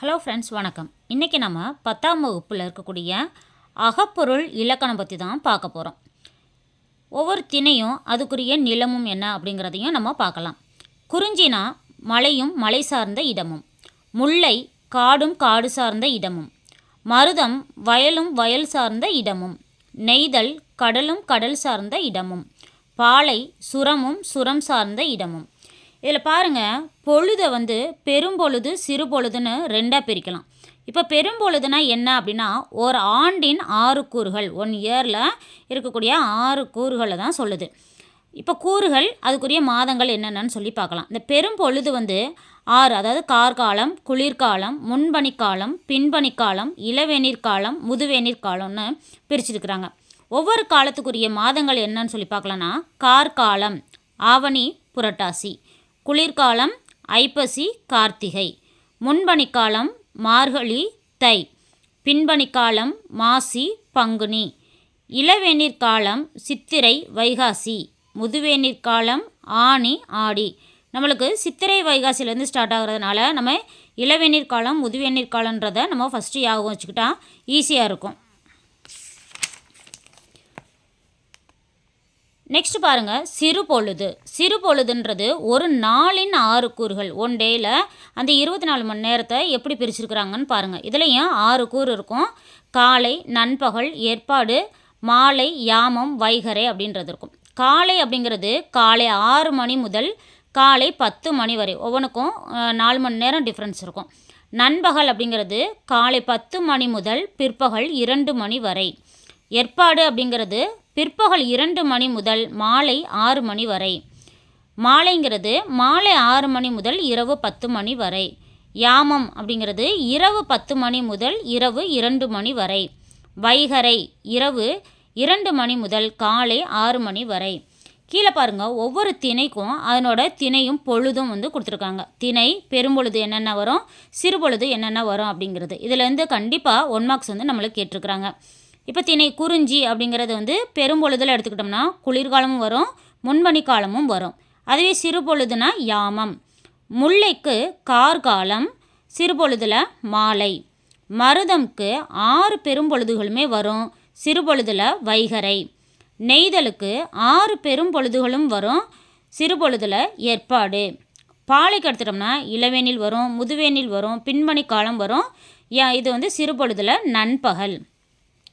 Hello friends வணக்கம். இன்றைக்கி நம்ம பத்தாம் வகுப்பில் இருக்கக்கூடிய அகப்பொருள் இலக்கணம் பற்றி தான் பார்க்க போகிறோம் ஒவ்வொரு திணையும் அதுக்குரிய நிலமும் என்ன அப்படிங்கிறதையும் நம்ம பார்க்கலாம். குறிஞ்சினா மலையும் மலை சார்ந்த இடமும். முல்லை காடும் காடு சார்ந்த இடமும். மருதம் வயலும் வயல் சார்ந்த இடமும். நெய்தல் கடலும் கடல் சார்ந்த இடமும். பாலை சுரமும் சுரம் சார்ந்த இடமும். இதில் பாருங்கள் பொழுதை வந்து பெரும்பொழுது சிறுபொழுதுன்னு ரெண்டாக பிரிக்கலாம். இப்போ பெரும்பொழுதுனா என்ன அப்படின்னா ஒரு ஆண்டின் ஆறு கூறுகள். ஒன் இயரில் இருக்கக்கூடிய ஆறு கூறுகளை தான் சொல்லுது. இப்போ கூறுகள் அதுக்குரிய மாதங்கள் என்னென்னு சொல்லி பார்க்கலாம். இந்த பெரும்பொழுது வந்து ஆறு அதாவது கார்காலம் குளிர்காலம் முன்பனிக்காலம் பின்பனிக்காலம் இளவேநீர்காலம் காலம் காலம்னு பிரிச்சிருக்கிறாங்க. ஒவ்வொரு காலத்துக்குரிய மாதங்கள் என்னன்னு சொல்லி பார்க்கலான்னா கார்காலம் ஆவணி புரட்டாசி. குளிர்காலம் ஐப்பசி கார்த்திகை. முன்பனிக்காலம் மார்கழி தை. பின்பனிக்காலம் மாசி பங்குனி. இளவேநீர்காலம் சித்திரை வைகாசி. முதுவேநீர்காலம் ஆணி ஆடி. நம்மளுக்கு சித்திரை வைகாசிலேருந்து ஸ்டார்ட் ஆகுறதுனால நம்ம இளவேநீர் காலம் முதுவேநீர் காலன்றதை நம்ம ஃபஸ்ட்டு யாகம் வச்சுக்கிட்டா ஈஸியாக இருக்கும். நெக்ஸ்ட் பாருங்கள் சிறு பொழுது. சிறு பொழுதுன்றது ஒரு நாளின் ஆறு கூறுகள். ஒன் டேயில் அந்த இருபத்தி நாலு மணி நேரத்தை எப்படி பிரிச்சிருக்கிறாங்கன்னு பாருங்கள் இதுலேயும் ஆறு கூறு இருக்கும்? காலை நண்பகல் ஏற்பாடு மாலை யாமம் வைகரை அப்படின்றது இருக்கும். காலை அப்படிங்கிறது காலை ஆறு மணி முதல் காலை பத்து மணி வரை. ஒவ்வொன்றுக்கும் நாலு மணி நேரம் டிஃப்ரென்ஸ் இருக்கும். நண்பகல் அப்படிங்கிறது காலை பத்து மணி முதல் பிற்பகல் இரண்டு மணி வரை. ஏற்பாடு அப்படிங்கிறது பிற்பகல் இரண்டு மணி முதல் மாலை ஆறு மணி வரை. மாலைங்கிறது மாலை ஆறு மணி முதல் இரவு பத்து மணி வரை. யாமம் அப்படிங்கிறது இரவு பத்து மணி முதல் இரவு இரண்டு மணி வரை. வைகரை இரவு இரண்டு மணி முதல் காலை ஆறு மணி வரை. கீழே பாருங்கள் ஒவ்வொரு திணைக்கும் அதனோட திணையும் பொழுதும் வந்து கொடுத்துருக்காங்க. திணை பெரும்பொழுது என்னென்ன வரும் சிறுபொழுது என்னென்ன வரும் அப்படிங்கிறது. இதுலேருந்து கண்டிப்பாக ஒன் மார்க்ஸ் வந்து நம்மளுக்கு கேட்டிருக்கிறாங்க. இப்போ திணை குறிஞ்சி அப்படிங்கிறது வந்து பெரும்பொழுதில் எடுத்துக்கிட்டோம்னா குளிர்காலமும் வரும் முன்பனி காலமும் வரும். அதுவே சிறுபொழுதுனா யாமம். முல்லைக்கு கார்காலம் சிறுபொழுதில் மாலை. மருதம்க்கு ஆறு பெரும்பொழுதுகளுமே வரும் சிறுபொழுதில் வைகரை. நெய்தலுக்கு ஆறு பெரும்பொழுதுகளும் வரும் சிறுபொழுதில் ஏற்பாடு. பாலைக்கு எடுத்துட்டோம்னா இளவேனில் வரும் முதுவேனில் வரும் பின்பணி காலம் வரும் இது வந்து சிறுபொழுதில் நண்பகல்.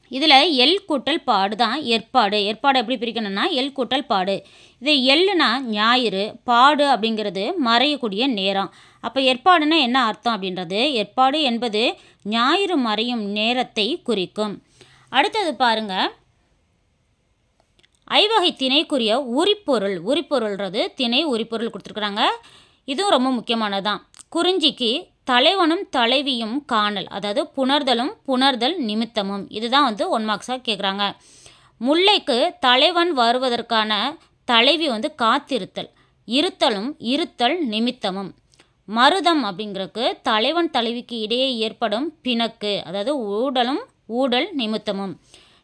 இதில் எல் கூட்டல் பாடு தான் ஏற்பாடு. ஏற்பாடு எப்படி பிரிக்கணும்னா எல் கூட்டல் பாடு. இது எல்லுனா ஞாயிறு பாடு அப்படிங்கிறது மறையக்கூடிய நேரம். அப்போ ஏற்பாடுனா என்ன அர்த்தம் அப்படின்றது? ஏற்பாடு என்பது ஞாயிறு மறையும் நேரத்தை குறிக்கும். அடுத்தது பாருங்க. ஐவகை திணைக்குரிய உரிப்பொருள். உரிப்பொருள்ன்றது திணை உரிப்பொருள் கொடுத்துருக்குறாங்க. இதுவும் ரொம்ப முக்கியமானதான் குறிஞ்சிக்கு தலைவனும் தலைவியும் காணல் அதாவது புணர்தலும் புணர்தல் நிமித்தமும். இதுதான் வந்து ஒன் மார்க்ஸாக கேட்குறாங்க முல்லைக்கு தலைவன் வருவதற்கான தலைவி வந்து காத்திருத்தல் இருத்தலும் இருத்தல் நிமித்தமும். மருதம் அப்படிங்கிறதுக்கு தலைவன் தலைவிக்கு இடையே ஏற்படும் பிணக்கு அதாவது ஊடலும் ஊடல் நிமித்தமும்.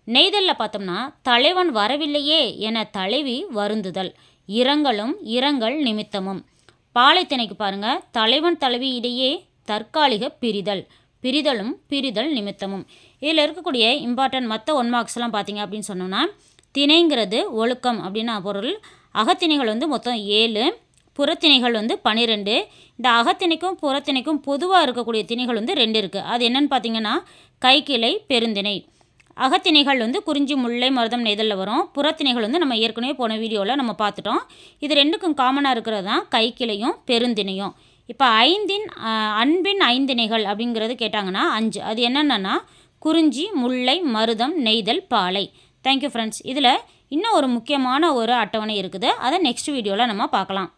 நெய்தலில் பார்த்தோம்னா தலைவன் வரவில்லையே என தலைவி வருந்துதல் இரங்கலும் இரங்கல் நிமித்தமும். பாலைத்திணைக்கு பாருங்கள் தலைவன் தலைவி இடையே தற்காலிக பிரிதல். பிரிதலும் பிரிதல் நிமித்தமும். இதில் இருக்கக்கூடிய இம்பார்ட்டன்ட் மற்ற ஒன் மார்க்ஸ்லாம் பார்த்தீங்க அப்படின்னு சொன்னோம்னா திணைங்கிறது ஒழுக்கம் அப்படின்னு பொருள். அகத்திணைகள் வந்து மொத்தம் ஏழு புறத்திணைகள் வந்து பன்னிரெண்டு இந்த அகத்திணைக்கும் புறத்திணைக்கும் பொதுவாக இருக்கக்கூடிய திணைகள் வந்து ரெண்டு இருக்குது அது என்னென்னு பார்த்தீங்கன்னா கைக்கிளை பெருந்திணை. அகத்திணைகள் வந்து குறிஞ்சி முல்லை மருதம் நெய்தலில் வரும். புறத்திணைகள் வந்து நம்ம ஏற்கனவே போன வீடியோவில் நம்ம பார்த்துட்டோம். இது ரெண்டுக்கும் காமனாக இருக்கிறது தான் கைக்கிளையும் பெருந்திணையும். இப்போ ஐந்தின் அன்பின் ஐந்திணைகள் அப்படிங்கிறது கேட்டாங்கன்னா அஞ்சு. அது என்னென்னா குறிஞ்சி முல்லை மருதம் நெய்தல் பாலை. தேங்க்யூ ஃப்ரெண்ட்ஸ் இதில் இன்னும் ஒரு முக்கியமான ஒரு அட்டவணை இருக்குது. அதை நெக்ஸ்ட் வீடியோவில் நம்ம பார்க்கலாம்.